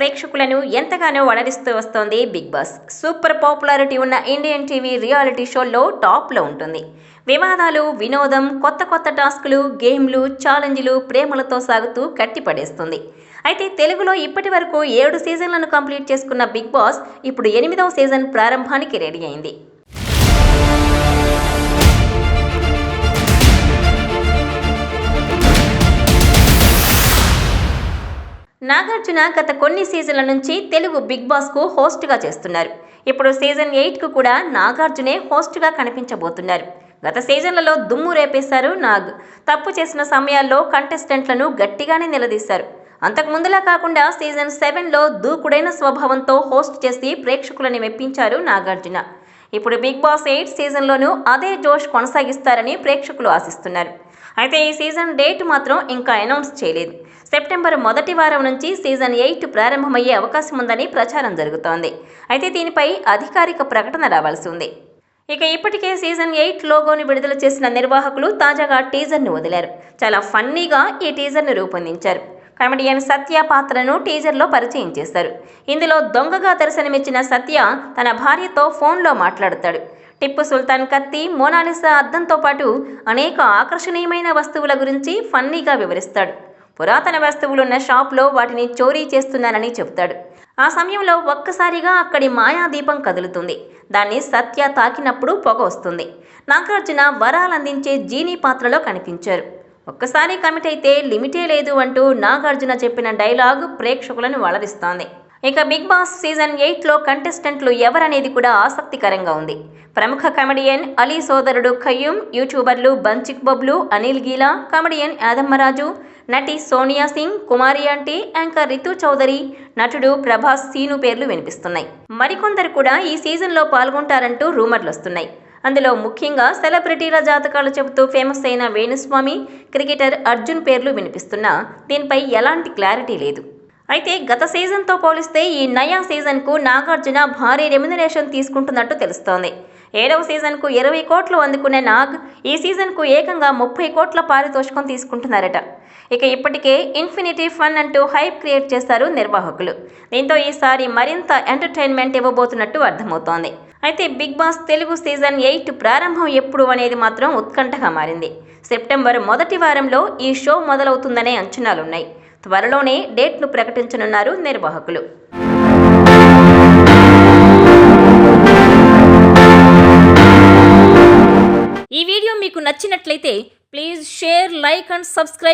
ప్రేక్షకులను ఎంతగానో వడరిస్తూ వస్తోంది బిగ్ బాస్. సూపర్ పాపులారిటీ ఉన్న ఇండియన్ టీవీ రియాలిటీ షోల్లో టాప్లో ఉంటుంది. వివాదాలు వినోదం కొత్త కొత్త టాస్కులు గేమ్లు ఛాలెంజ్లు ప్రేమలతో సాగుతూ కట్టిపడేస్తుంది. అయితే తెలుగులో ఇప్పటి వరకు ఏడు సీజన్లను కంప్లీట్ చేసుకున్న బిగ్ బాస్ ఇప్పుడు ఎనిమిదవ సీజన్ ప్రారంభానికి రెడీ అయింది. నాగార్జున గత కొన్ని సీజన్ల నుంచి తెలుగు బిగ్ బాస్కు హోస్ట్గా చేస్తున్నారు. ఇప్పుడు సీజన్ ఎయిట్కు కూడా నాగార్జునే హోస్ట్గా కనిపించబోతున్నారు. గత సీజన్లలో దుమ్ము రేపేశారు నాగ్. తప్పు చేసిన సమయాల్లో కంటెస్టెంట్లను గట్టిగానే నిలదీశారు. అంతకు ముందులా కాకుండా సీజన్ సెవెన్లో దూకుడైన స్వభావంతో హోస్ట్ చేసి ప్రేక్షకులని మెప్పించారు నాగార్జున. ఇప్పుడు బిగ్ బాస్ ఎయిట్ సీజన్లోనూ అదే జోష్ కొనసాగిస్తారని ప్రేక్షకులు ఆశిస్తున్నారు. అయితే ఈ సీజన్ డేట్ మాత్రం ఇంకా అనౌన్స్ చేయలేదు. సెప్టెంబర్ మొదటి వారం నుంచి సీజన్ ఎయిట్ ప్రారంభమయ్యే అవకాశం ఉందని ప్రచారం జరుగుతోంది. అయితే దీనిపై అధికారిక ప్రకటన రావాల్సి ఉంది. ఇక ఇప్పటికే సీజన్ ఎయిట్ లోగోని విడుదల చేసిన నిర్వాహకులు తాజాగా టీజర్ను వదిలారు. చాలా ఫన్నీగా ఈ టీజర్ను రూపొందించారు. కమెడియన్ సత్య పాత్రను టీజర్లో పరిచయం చేశారు. ఇందులో దొంగగా దర్శనమిచ్చిన సత్య తన భార్యతో ఫోన్లో మాట్లాడతాడు. టిప్పు సుల్తాన్ కత్తి మోనాలిసా అద్దంతో పాటు అనేక ఆకర్షణీయమైన వస్తువుల గురించి ఫన్నీగా వివరిస్తాడు. పురాతన వస్తువులున్న షాప్లో వాటిని చోరీ చేస్తున్నానని చెబుతాడు. ఆ సమయంలో ఒక్కసారిగా అక్కడి మాయాదీపం కదులుతుంది. దాన్ని సత్య తాకినప్పుడు పొగ వస్తుంది. నాగార్జున వరాలందించే జీనీ పాత్రలో కనిపించారు. ఒక్కసారి కమిట్ అయితే లిమిటే లేదు అంటూ నాగార్జున చెప్పిన డైలాగ్ ప్రేక్షకులను వలరిస్తోంది. ఇక బిగ్ బాస్ సీజన్ ఎయిట్లో కంటెస్టెంట్లు ఎవరనేది కూడా ఆసక్తికరంగా ఉంది. ప్రముఖ కమెడియన్ అలీ సోదరుడు ఖయ్యూమ్ యూట్యూబర్లు బంచిక్ బబ్లు అనిల్ గీలా కమెడియన్ యాదమ్మరాజు నటి సోనియా సింగ్ కుమారి అంటే యాంకర్ రితు చౌదరి నటుడు ప్రభాస్ సీను పేర్లు వినిపిస్తున్నాయి. మరికొందరు కూడా ఈ సీజన్లో పాల్గొంటారంటూ రూమర్లు వస్తున్నాయి అందులో ముఖ్యంగా సెలబ్రిటీల జాతకాలు చెబుతూ ఫేమస్ అయిన వేణుస్వామి క్రికెటర్ అర్జున్ పేర్లు వినిపిస్తున్నా దీనిపై ఎలాంటి క్లారిటీ లేదు. అయితే గత సీజన్తో పోలిస్తే ఈ నయా సీజన్కు నాగార్జున భారీ రెమ్యునరేషన్ తీసుకుంటున్నట్టు తెలుస్తోంది. ఏడవ సీజన్కు ఇరవై కోట్లు అందుకునే నాగ్ ఈ సీజన్కు ఏకంగా ముప్పై కోట్ల పారితోషికం తీసుకుంటున్నారట. ఇక ఇప్పటికే ఇన్ఫినిటీ ఫన్ అంటూ హైప్ క్రియేట్ చేశారు నిర్వాహకులు. దీంతో ఈసారి మరింత ఎంటర్టైన్మెంట్ ఇవ్వబోతున్నట్టు అర్థమవుతోంది. అయితే Bigg Boss Telugu season eight ప్రారంభం ఎప్పుడు అనేది మాత్రం ఉత్కంఠగా మారింది. సెప్టెంబర్ మొదటి వారంలో ఈ షో మొదలవుతుందనే అంచనాలున్నాయి. త్వరలోనే డేట్ను ప్రకటించనున్నారు నిర్వాహకులు. ఈ వీడియో మీకు నచ్చినట్లయితే please share like and subscribe